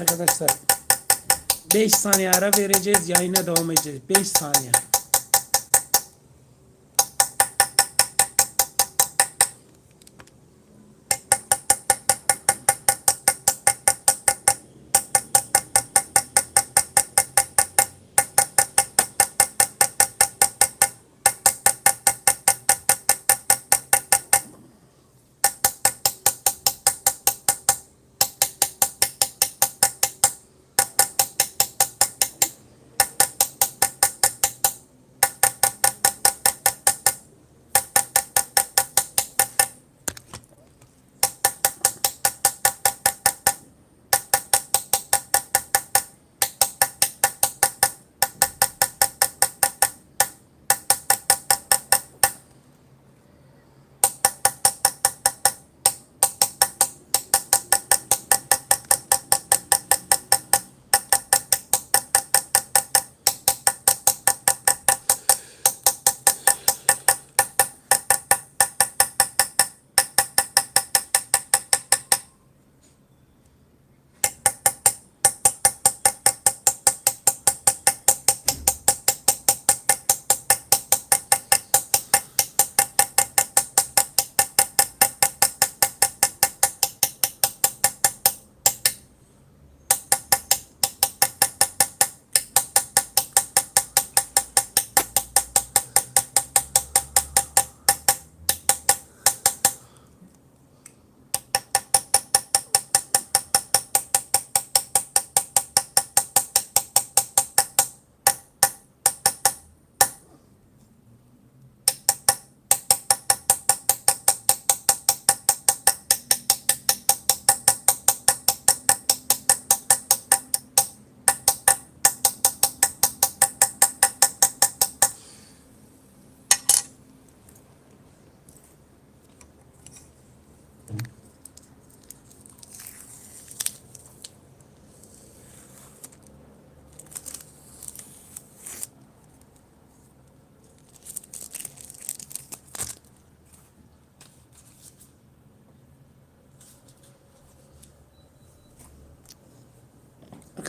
Arkadaşlar 5 saniye ara vereceğiz. Yayına devam edeceğiz. 5 saniye.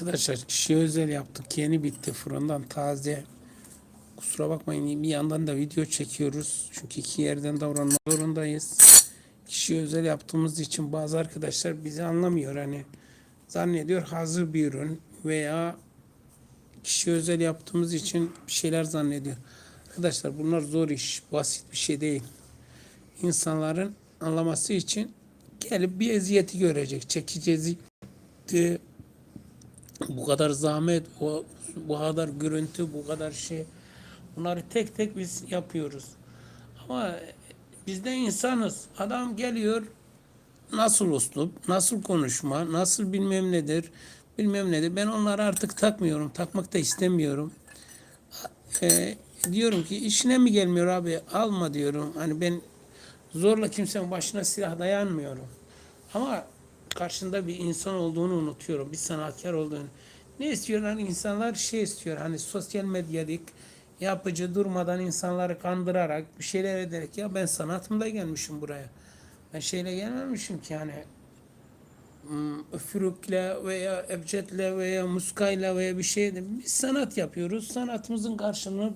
Arkadaşlar kişiye özel yaptık. Yeni bitti fırından taze. Kusura bakmayın bir yandan da video çekiyoruz. Çünkü iki yerden davranmak zorundayız. Kişiye özel yaptığımız için bazı arkadaşlar bizi anlamıyor. Hani zannediyor hazır bir ürün veya kişiye özel yaptığımız için bir şeyler zannediyor. Arkadaşlar bunlar zor iş. Basit bir şey değil. İnsanların anlaması için gelip bir eziyeti görecek. Eziyeti bu kadar zahmet, bu, bu kadar görüntü, bu kadar şey. Bunları tek tek biz yapıyoruz. Ama biz de insanız. Adam geliyor nasıl uslup, nasıl konuşma, nasıl bilmem nedir, bilmem nedir. Ben onları artık takmıyorum. Takmak da istemiyorum. Ee, diyorum ki işine mi gelmiyor abi alma diyorum. Hani ben zorla kimsenin başına silah dayanmıyorum. Ama karşında bir insan olduğunu unutuyorum. Bir sanatkar olduğunu. Ne istiyorlar insanlar? Şey istiyor hani sosyal medyadik yapıcı durmadan insanları kandırarak bir şeyler ederek ya ben sanatımda gelmişim buraya. Ben şeyle gelmemişim ki hani hmm, üfürükle veya ebcetle veya muskayla veya bir şeyle biz sanat yapıyoruz. Sanatımızın karşılığını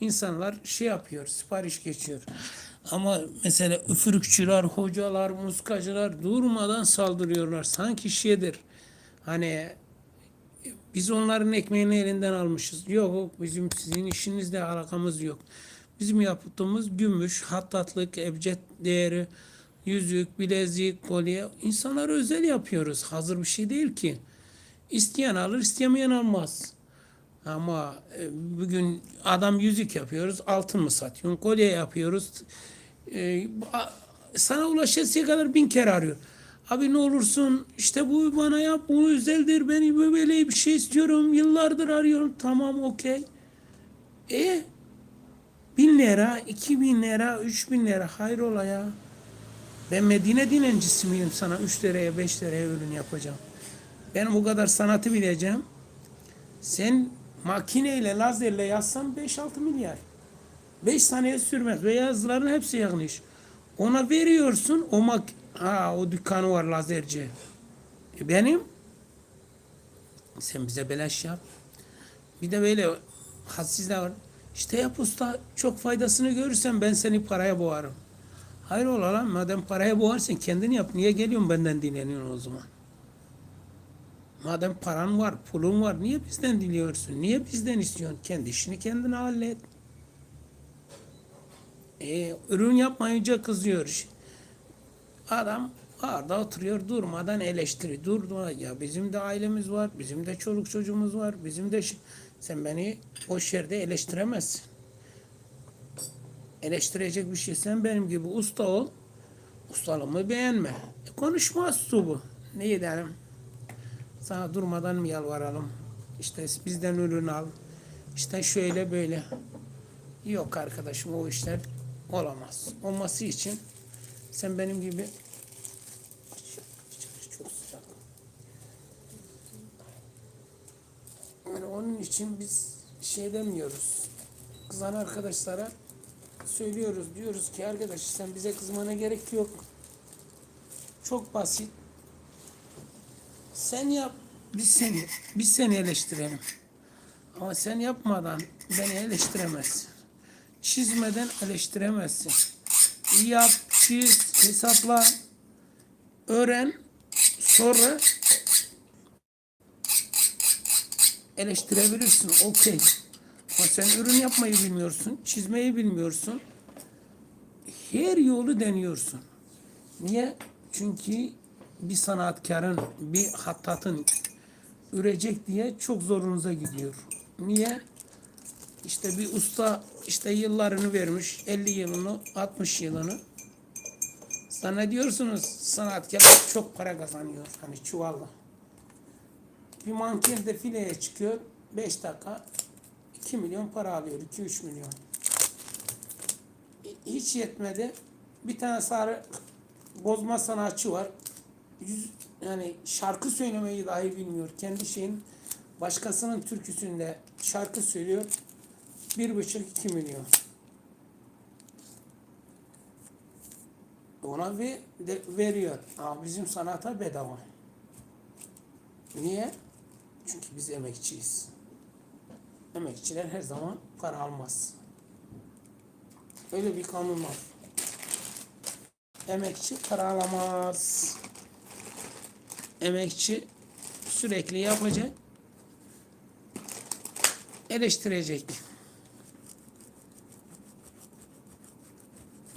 insanlar şey yapıyor, sipariş geçiyor. Ama mesela üfürükçüler, hocalar, muskacılar durmadan saldırıyorlar. Sanki şeydir. Hani biz onların ekmeğini elinden almışız. Yok bizim sizin işinizle alakamız yok. Bizim yaptığımız gümüş, hattatlık, ebced değeri, yüzük, bilezik, kolye insanlara özel yapıyoruz. Hazır bir şey değil ki. İsteyen alır, istemeyen almaz. Ama e, bugün adam yüzük yapıyoruz, altın mı satıyorsun? Kolye yapıyoruz. E, sana ulaşasıya kadar bin kere arıyor. Abi ne olursun işte bu bana yap, bu özeldir, beni böyle bir şey istiyorum, yıllardır arıyorum. Tamam okey. E bin lira, iki bin lira, üç bin lira hayrola ya. Ben Medine dinencisi miyim sana üç liraya, beş liraya ürün yapacağım. Ben bu kadar sanatı bileceğim. Sen makineyle, lazerle yazsan 5-6 milyar. 5 saniye sürmez ve yazıların hepsi yanlış. Ona veriyorsun o mak ha o dükkanı var lazerci. E benim Sen bize beleş yap. Bir de böyle hadsizler var. İşte yap usta çok faydasını görürsen ben seni paraya boğarım. Hayır ola lan madem paraya boğarsın kendini yap. Niye geliyorsun benden dinleniyorsun o zaman? Madem paran var, pulun var niye bizden diliyorsun? Niye bizden istiyorsun? Kendi işini kendine hallet. E, ürün yapmayınca kızıyor. Adam orada oturuyor durmadan eleştiri. Durma ya bizim de ailemiz var, bizim de çoluk çocuğumuz var, bizim de sen beni boş yerde eleştiremezsin. Eleştirecek bir şey sen benim gibi usta ol. Ustalığımı beğenme. E, konuşma bu. Ne edelim? Sana durmadan mı yalvaralım? İşte bizden ürün al. İşte şöyle böyle. Yok arkadaşım o işler olamaz. Olması için sen benim gibi. Yani onun için biz şey demiyoruz. Kızan arkadaşlara söylüyoruz. Diyoruz ki arkadaş sen bize kızmana gerek yok. Çok basit. Sen yap. Biz seni, biz seni eleştirelim. Ama sen yapmadan beni eleştiremezsin. Çizmeden eleştiremezsin. Yap, çiz, hesapla, öğren, sonra eleştirebilirsin. Okey. Ama sen ürün yapmayı bilmiyorsun, çizmeyi bilmiyorsun. Her yolu deniyorsun. Niye? Çünkü bir sanatkarın, bir hattatın ürecek diye çok zorunuza gidiyor. Niye? İşte bir usta işte yıllarını vermiş, 50 yılını, 60 yılını. Zannediyorsunuz sanatkar çok para kazanıyor hani çuvalla. Bir manken defileye çıkıyor, 5 dakika 2 milyon para alıyor, 2-3 milyon. Hiç yetmedi. Bir tane sarı bozma sanatçı var. Yüz, yani şarkı söylemeyi dahi bilmiyor. Kendi şeyin başkasının türküsünde şarkı söylüyor. Bir buçuk iki milyon. Ona ve de, veriyor. Ama bizim sanata bedava. Niye? Çünkü biz emekçiyiz. Emekçiler her zaman para almaz. Öyle bir kanun var. Emekçi para alamaz. Emekçi sürekli yapacak. Eleştirecek.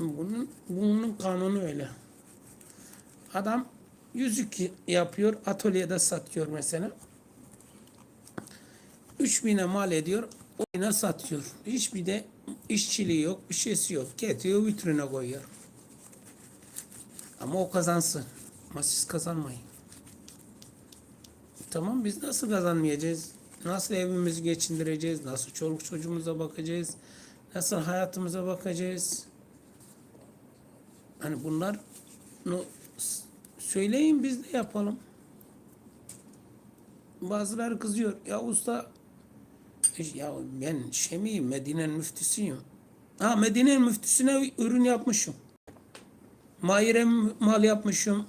Bunun, bunun kanunu öyle. Adam yüzük yapıyor, atölyede satıyor mesela. 3000'e mal ediyor, oyuna satıyor. Hiçbir de işçiliği yok, bir şeysi yok. Getiriyor, vitrine koyuyor. Ama o kazansın. Ama siz kazanmayın. Tamam biz nasıl kazanmayacağız? Nasıl evimizi geçindireceğiz? Nasıl çoluk çocuğumuza bakacağız? Nasıl hayatımıza bakacağız? Hani bunlar söyleyin biz de yapalım. Bazıları kızıyor. Ya usta ya ben şey miyim? Medine'nin müftüsüyüm. Ha Medine'nin müftüsüne ürün yapmışım. Mahire mal yapmışım.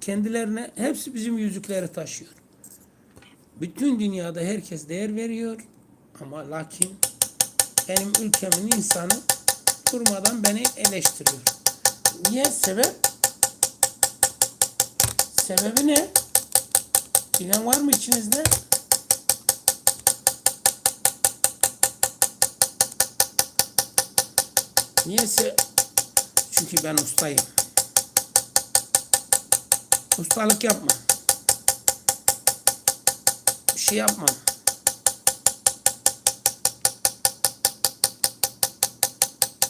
Kendilerine hepsi bizim yüzükleri taşıyor. Bütün dünyada herkes değer veriyor. Ama lakin benim ülkemin insanı durmadan beni eleştiriyor. Niye? Sebep? Sebebi ne? Bilen var mı içinizde? Niyeyse çünkü ben ustayım. Ustalık yapma. Bir şey yapma.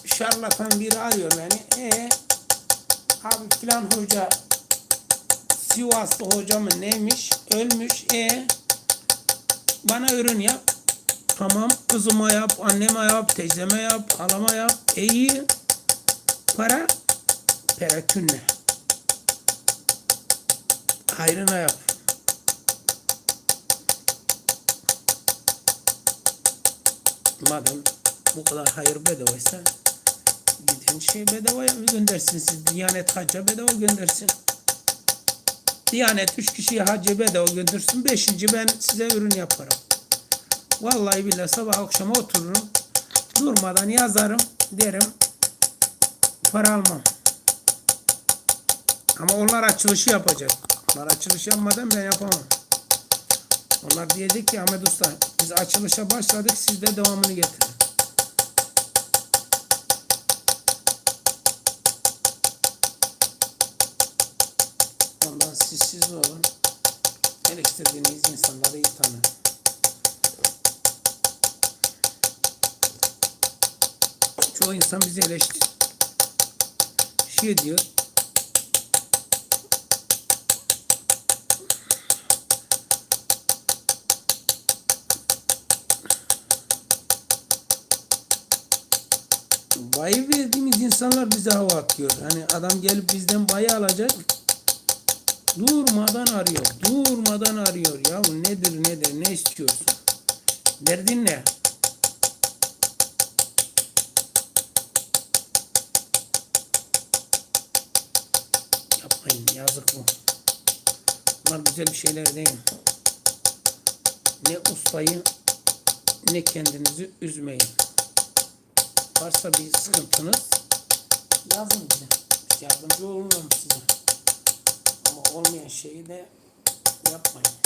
Şarlatan biri arıyor beni. E abi filan hoca Sivaslı hoca mı neymiş? Ölmüş. E bana ürün yap. Tamam kızıma yap, anneme yap, teyzeme yap, halama yap. E iyi. Para perakünle. Hayrına yap. Madem bu kadar hayır bedavaysa gidin şey bedava göndersin siz. Diyanet hacca bedava göndersin. Diyanet 3 kişiyi hacca bedava göndersin. 5. ben size ürün yaparım. Vallahi billahi sabah akşam otururum. Durmadan yazarım. Derim. Para almam. Ama onlar açılışı yapacak. Onlar açılış yapmadan ben yapamam. Onlar diyecek ki Ahmet Usta biz açılışa başladık siz de devamını getirin. Ondan siz siz olun. El istediğiniz insanları iyi tanıyın. Çoğu insan bizi eleştir. Şey diyor. Bayı verdiğimiz insanlar bize hava atıyor. Hani adam gelip bizden bayı alacak. Durmadan arıyor. Durmadan arıyor. Ya nedir nedir ne istiyorsun? Derdin ne? Yapmayın yazık bu. Bunlar güzel bir şeyler değil. Ne ustayı ne kendinizi üzmeyin. Varsa bir sıkıntınız yazın bize. Biz yardımcı olalım size. Ama olmayan şeyi de yapmayın.